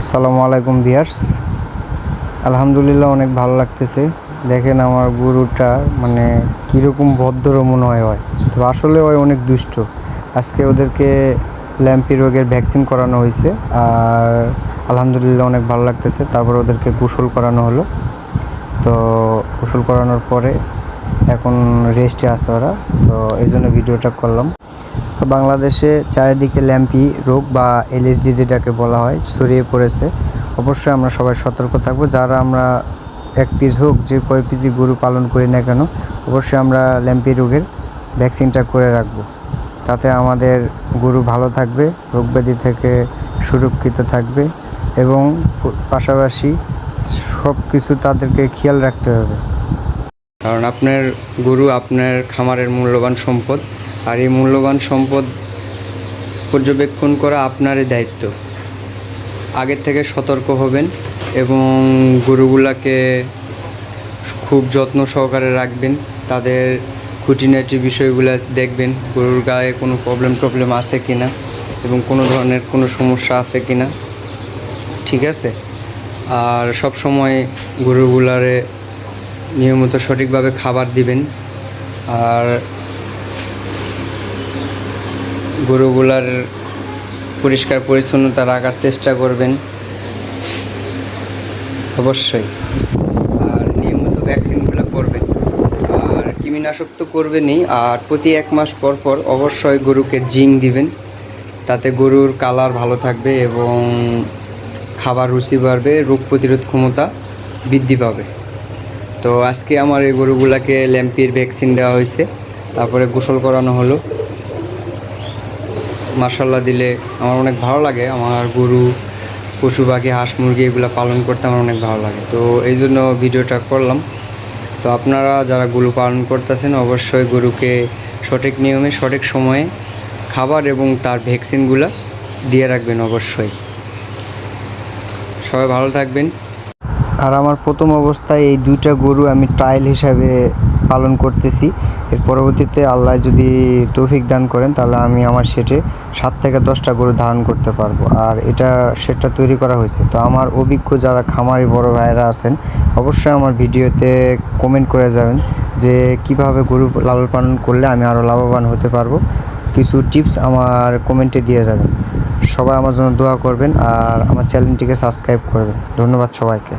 আসসালামু আলাইকুম বিয়ার্স আলহামদুলিল্লাহ অনেক ভালো লাগতেছে। দেখেন আমার গরুটা মানে কীরকম ভদ্র মনে হয় হয়। তো আসলে ওই অনেক দুষ্ট। আজকে ওদেরকে ল্যাম্পি রোগের ভ্যাকসিন করানো হয়েছে আর আলহামদুলিল্লাহ অনেক ভালো লাগতেছে। তারপর ওদেরকে গোসল করানো হলো। তো গোসল করানোর পরে এখন রেস্টে আছে ওরা। তো এই জন্য ভিডিওটা করলাম। বাংলাদেশে চারিদিকে ল্যাম্পি রোগ বা এলএসডি যেটাকে বলা হয়, ছড়িয়ে পড়েছে। অবশ্যই আমরা সবাই সতর্ক থাকব। যারা আমরা এক পিস হোক, যে কয় পিসই গরু পালন করি না কেন, অবশ্যই আমরা ল্যাম্পি রোগের ভ্যাকসিনটা করে রাখব। তাতে আমাদের গরু ভালো থাকবে, রোগ ব্যাধি থেকে সুরক্ষিত থাকবে এবং পাশাপাশি সব কিছু তাদেরকে খেয়াল রাখতে হবে। কারণ আপনার গরু আপনার খামারের মূল্যবান সম্পদ। আর এই মূল্যবান সম্পদ পর্যবেক্ষণ করা আপনারই দায়িত্ব। আগের থেকে সতর্ক হবেন এবং গরুগুলাকে খুব যত্ন সহকারে রাখবেন। তাদের খুঁটিনাটি বিষয়গুলো দেখবেন, গরুর গায়ে কোনো প্রবলেম টবলেম আছে কি না এবং কোনো ধরনের কোনো সমস্যা আছে কি না ঠিক আছে? আর সব সময় গরুগুলারে নিয়মিত সঠিকভাবে খাবার দিবেন। আর গরুগুলার পরিষ্কার পরিচ্ছন্নতা রাখার চেষ্টা করবেন। অবশ্যই। আর নিয়মিত ভ্যাকসিনগুলো করবেন। আর কৃমিনাশক তো করবেনই, আর প্রতি এক মাস পর পর অবশ্যই গরুকে জিং দিবেন। তাতে গরুর কালার ভালো থাকবে এবং খাবার রুচি বাড়বে, রোগ প্রতিরোধ ক্ষমতা বৃদ্ধি পাবে। তো আজকে আমার এই গরুগুলাকে ল্যাম্পির ভ্যাকসিন দেওয়া হয়েছে। তারপরে গোসল করানো হলো। মার্শাল্লাহ দিলে আমার অনেক ভালো লাগে। আমার গরু, পশু পাখি, হাঁস, মুরগি এগুলো পালন করতে আমার অনেক ভালো লাগে। তো এই জন্য ভিডিওটা করলাম। তো আপনারা যারা গরু পালন করতেছেন অবশ্যই গরুকে সঠিক নিয়মে, সঠিক সময়ে খাবার এবং তার ভ্যাকসিনগুলো দিয়ে রাখবেন অবশ্যই। সবাই ভালো থাকবেন। আর আমার প্রথম অবস্থায় এই দুইটা গরু আমি ট্রায়াল হিসাবে পালন করতেছি। এর পরবর্তীতে আল্লাহ যদি তৌফিক দান করেন, তাহলে আমি আমার সেটে সাত থেকে দশটা গরু ধারণ করতে পারব। আর এটা সেটটা তৈরি করা হয়েছে। তো আমার অভিজ্ঞ যারা খামারি বড় ভাইয়েরা আছেন, অবশ্যই আমার ভিডিওতে কমেন্ট করে যাবেন যে কীভাবে গরু লালন পালন করলে আমি আরও লাভবান হতে পারব। কিছু টিপস আমার কমেন্টে দিয়ে যাবেন। সবাই আমার জন্য দোয়া করবেন আর আমার চ্যানেলটিকে সাবস্ক্রাইব করবেন। ধন্যবাদ সবাইকে।